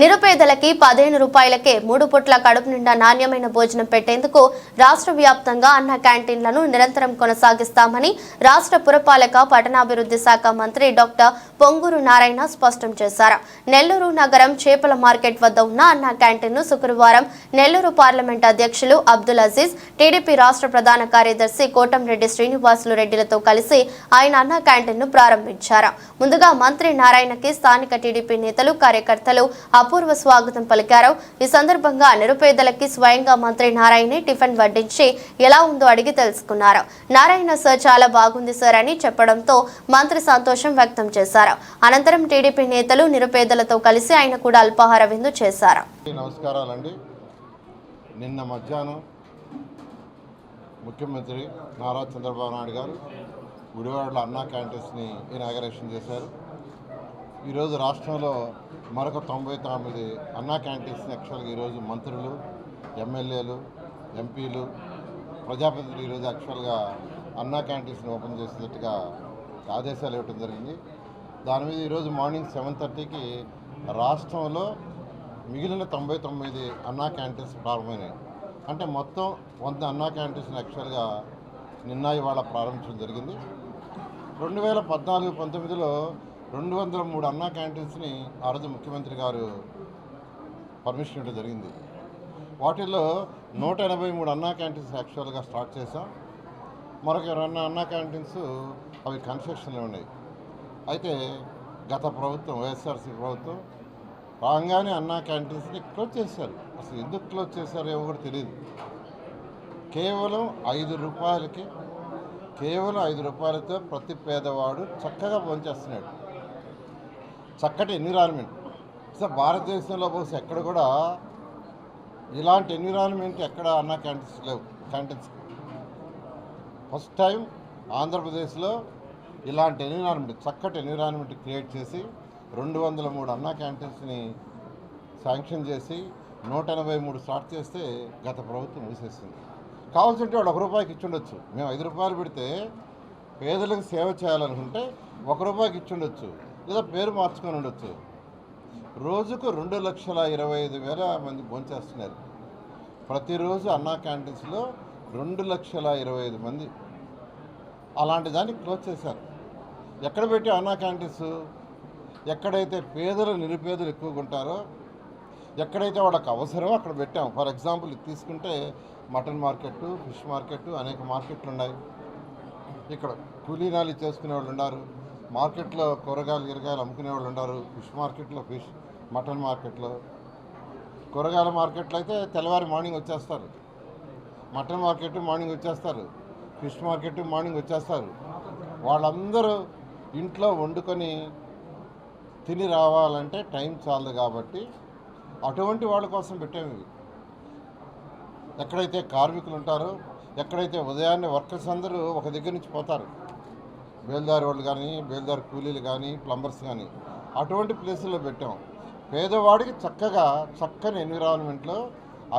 నిరుపేదలకి పదిహేను రూపాయలకే మూడు పుట్ల కడుపు నిండా నాణ్యమైన భోజనం పెట్టేందుకు రాష్ట్ర వ్యాప్తంగా అన్న క్యాంటీన్లను నిరంతరం కొనసాగిస్తామని రాష్ట్ర పురపాలక పట్టణాభివృద్ధి శాఖ మంత్రి డాక్టర్ పొంగూరు నారాయణ స్పష్టం చేశారు. నెల్లూరు నగరం చేపల మార్కెట్ వద్ద ఉన్న అన్న క్యాంటీన్ను శుక్రవారం నెల్లూరు పార్లమెంట్ అధ్యక్షులు అబ్దుల్ అజీజ్ టీడీపీ రాష్ట్ర ప్రధాన కార్యదర్శి కోటంరెడ్డి శ్రీనివాసులు రెడ్డిలతో కలిసి ఆయన అన్న క్యాంటీన్ను ప్రారంభించారు. ముందుగా మంత్రి నారాయణకి స్థానిక టీడీపీ నేతలు కార్యకర్తలు అపూర్వ స్వాగతం పలికారు. ఈ సందర్భంగా నిరుపేదలకి స్వయంగా మంత్రి నారాయణే టిఫిన్ వడ్డించి ఎలా ఉందో అడిగి తెలుసుకున్నారు. నారాయణ సార్ చాలా బాగుంది సార్ అని చెప్పడంతో మంత్రి సంతోషం వ్యక్తం చేశారు. అనంతరం టీడీపీ నేతలు నిరుపేదలతో కలిసి ఆయన కూడా అల్పాహార విందు చేశారు. నమస్కారాలండి. నిన్న మధ్యాహ్నం ముఖ్యమంత్రి నారా చంద్రబాబు నాయుడు గారు గుడివాడలో అన్నా క్యాంటీన్స్ని ఇనాగరేషన్ చేశారు. ఈరోజు రాష్ట్రంలో మరొక తొంభై తొమ్మిది అన్నా క్యాంటీన్స్ యాక్చువల్గా ఈరోజు మంత్రులు ఎమ్మెల్యేలు ఎంపీలు ప్రజాప్రతినిధులు ఈరోజు యాక్చువల్గా అన్నా క్యాంటీన్స్ని ఓపెన్ చేసేటట్టుగా ఆదేశాలు ఇవ్వడం జరిగింది. దాని మీద ఈరోజు మార్నింగ్ సెవెన్ థర్టీకి రాష్ట్రంలో మిగిలిన తొంభై తొమ్మిది అన్నా క్యాంటీన్స్ ప్రారంభమైనాయి. అంటే మొత్తం వంద అన్నా క్యాంటీన్స్ యాక్చువల్గా నిన్న ఇవాళ ప్రారంభించడం జరిగింది. రెండు వేల పద్నాలుగు పంతొమ్మిదిలో రెండు వందల మూడు అన్నా క్యాంటీన్స్ని ఆ రోజు ముఖ్యమంత్రి గారు పర్మిషన్ ఇవ్వడం జరిగింది. వాటిల్లో నూట ఎనభై మూడు అన్నా క్యాంటీన్స్ యాక్చువల్గా స్టార్ట్ చేసాం మరొక ఇరవై అన్నా క్యాంటీన్స్ అవి కన్స్ట్రక్షన్లో ఉన్నాయి. అయితే గత ప్రభుత్వం వైఎస్ఆర్సీ ప్రభుత్వం రాగానే అన్నా క్యాంటీన్స్ని క్లోజ్ చేశారు. అసలు ఎందుకు క్లోజ్ చేశారో ఏమో కూడా తెలియదు కేవలం ఐదు రూపాయలకి కేవలం ఐదు రూపాయలతో ప్రతి పేదవాడు చక్కగా భోంచేస్తున్నాడు. చక్కటి ఎన్విరాన్మెంట్. సార్ భారతదేశంలో పోసి ఎక్కడ కూడా ఇలాంటి ఎన్విరాన్మెంట్ ఎక్కడ అన్నా క్యాంటీన్స్ లేవు. క్యాంటీన్స్. ఫస్ట్ టైం ఆంధ్రప్రదేశ్లో ఇలాంటి ఎన్విరాన్మెంట్ చక్కటి ఎన్విరాన్మెంట్ క్రియేట్ చేసి రెండు వందల మూడు అన్నా క్యాంటీన్స్ని శాంక్షన్ చేసి నూట ఎనభై మూడు స్టార్ట్ చేస్తే గత ప్రభుత్వం మూసేసింది. కావాల్సింటే వాళ్ళు ఒక రూపాయికి ఇచ్చుండొచ్చు మేము ఐదు రూపాయలు పెడితే పేదలకు సేవ చేయాలనుకుంటే ఒక రూపాయికి ఇచ్చుండొచ్చు లేదా పేరు మార్చుకొని ఉండొచ్చు. రోజుకు రెండు లక్షల ఇరవై ఐదు వేల మంది భోంచేస్తున్నారు. ప్రతిరోజు అన్నా క్యాంటీన్స్లో రెండు లక్షల ఇరవై ఐదు మంది అలాంటి దాన్ని క్లోజ్ చేశారు. ఎక్కడ పెట్టి అన్నా క్యాంటీన్స్? ఎక్కడైతే పేదలు నిరుపేదలు ఎక్కువగా ఉంటారో ఎక్కడైతే వాళ్ళకి అవసరమో అక్కడ పెట్టాము ఫర్ ఎగ్జాంపుల్ తీసుకుంటే మటన్ మార్కెట్ ఫిష్ మార్కెట్ అనేక మార్కెట్లు ఉన్నాయి. ఇక్కడ కూలీనాలు చేసుకునే వాళ్ళు ఉన్నారు. మార్కెట్లో కూరగాయలు గిరగాయలు అమ్ముకునే వాళ్ళు ఉన్నారు ఫిష్ మార్కెట్లో ఫిష్ మటన్ మార్కెట్లో. కూరగాయల మార్కెట్లో అయితే తెల్లవారి మార్నింగ్ వచ్చేస్తారు. మటన్ మార్కెట్ మార్నింగ్ వచ్చేస్తారు. ఫిష్ మార్కెట్ మార్నింగ్ వచ్చేస్తారు. వాళ్ళందరూ ఇంట్లో వండుకొని తిని రావాలంటే టైం చాలదు కాబట్టి అటువంటి వాళ్ళ కోసం పెట్టాము ఇవి. ఎక్కడైతే కార్మికులు ఉంటారో ఎక్కడైతే ఉదయాన్నే వర్కర్స్ అందరూ ఒక దగ్గర నుంచి పోతారు. బేల్దారి వాళ్ళు కానీ బేల్దారి కూలీలు కానీ ప్లంబర్స్ కానీ అటువంటి ప్లేసుల్లో పెట్టాం. పేదవాడికి చక్కగా చక్కని ఎన్విరాన్మెంట్లో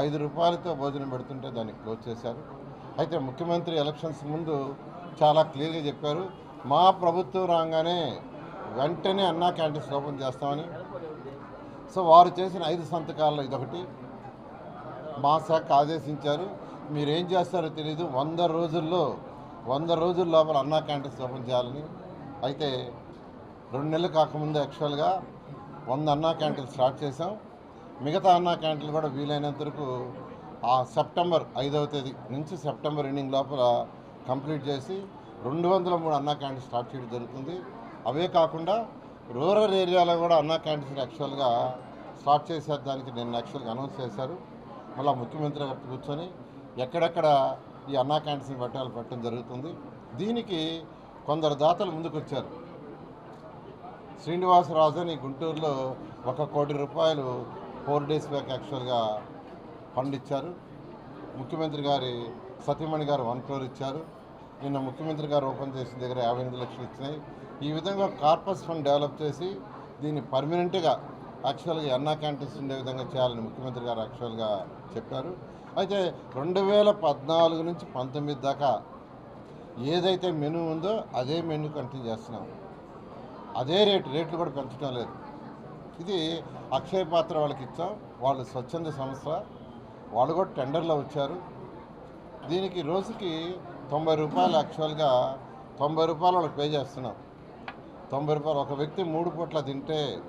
ఐదు రూపాయలతో భోజనం పెడుతుంటే దాన్ని క్లోజ్ చేశారు. అయితే ముఖ్యమంత్రి ఎలక్షన్స్ ముందు చాలా క్లియర్గా చెప్పారు మా ప్రభుత్వం రాగానే వెంటనే అన్నా క్యాంటీన్స్ ఓపెన్ చేస్తామని. సో వారు చేసిన ఐదు సంతకాల్లో ఇదొకటి. మా శాఖ ఆదేశించారు మీరేం చేస్తారో తెలియదు వంద రోజుల్లో వంద రోజుల లోపల అన్నా క్యాంటీన్స్ ఓపెన్ చేయాలని. అయితే రెండు నెలలు కాకముందు యాక్చువల్గా వంద అన్నా క్యాంటీన్ స్టార్ట్ చేసాం మిగతా అన్నా క్యాంటీన్లు కూడా వీలైనంత వరకు ఆ సెప్టెంబర్ ఐదవ తేదీ నుంచి సెప్టెంబర్ ఎండింగ్ లోపల కంప్లీట్ చేసి రెండు వందల మూడు అన్నా క్యాంటీన్ స్టార్ట్ చేయడం జరుగుతుంది. అవే కాకుండా రూరల్ ఏరియాలో కూడా అన్నా క్యాంటీన్స్ యాక్చువల్గా స్టార్ట్ చేసేదానికి నేను యాక్చువల్గా అనౌన్స్ చేశారు. మళ్ళీ ముఖ్యమంత్రి గారు కూర్చొని ఎక్కడెక్కడ ఈ అన్నా క్యాంటీన్ పట్టాలు పెట్టడం జరుగుతుంది. దీనికి కొందరు దాతలు ముందుకొచ్చారు. శ్రీనివాసరాజు అని గుంటూరులో ఒక కోటి రూపాయలు ఫోర్ డేస్ బ్యాక్ యాక్చువల్గా ఫండ్ ఇచ్చారు. ముఖ్యమంత్రి గారి సతీమణి గారు వన్ క్రోర్ ఇచ్చారు. నిన్న ముఖ్యమంత్రి గారు ఓపెన్ చేసిన దగ్గర యాభై ఎనిమిది లక్షలు ఇచ్చినాయి. ఈ విధంగా కార్పస్ ఫండ్ డెవలప్ చేసి దీన్ని పర్మనెంట్గా యాక్చువల్గా అన్నా క్యాంటీన్స్ ఉండే విధంగా చేయాలని ముఖ్యమంత్రి గారు యాక్చువల్గా చెప్పారు. అయితే రెండు వేల పద్నాలుగు నుంచి పంతొమ్మిది దాకా ఏదైతే మెనూ ఉందో అదే మెనూ కంటిన్యూ చేస్తున్నాం. అదే రేటు రేట్లు కూడా పెంచడం లేదు. ఇది అక్షయ పాత్ర వాళ్ళకి ఇచ్చాం. వాళ్ళు స్వచ్ఛంద సంస్థ. వాళ్ళు కూడా టెండర్లో వచ్చారు. దీనికి రోజుకి తొంభై రూపాయలు యాక్చువల్గా తొంభై రూపాయలు వాళ్ళకి పే చేస్తున్నాం. తొంభై రూపాయలు ఒక వ్యక్తి మూడు పూట్ల తింటే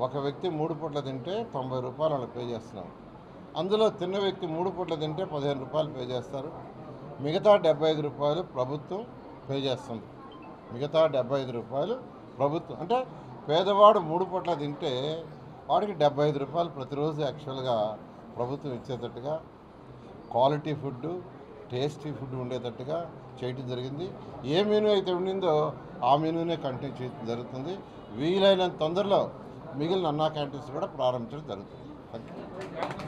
ఒక వ్యక్తి మూడు పూట్ల తింటే తొంభై రూపాయలు వాళ్ళకి పే చేస్తున్నాం. అందులో తిన్న వ్యక్తి మూడు పూట్ల తింటే పదిహేను రూపాయలు పే చేస్తారు. మిగతా డెబ్బై ఐదు రూపాయలు ప్రభుత్వం పే చేస్తుంది. మిగతా డెబ్బై ఐదు రూపాయలు ప్రభుత్వం అంటే పేదవాడు మూడు పూట్ల తింటే వాడికి డెబ్బై ఐదు రూపాయలు ప్రతిరోజు యాక్చువల్గా ప్రభుత్వం ఇచ్చేటట్టుగా క్వాలిటీ ఫుడ్ టేస్టీ ఫుడ్ ఉండేటట్టుగా చేయటం జరిగింది. ఏ మెనూ అయితే ఉండిందో ఆ మెనూనే కంటిన్యూ చేయడం జరుగుతుంది. వీలైనంత తొందరలో మిగిలిన అన్నా క్యాంటీన్స్ కూడా ప్రారంభించడం జరుగుతుంది. Thank you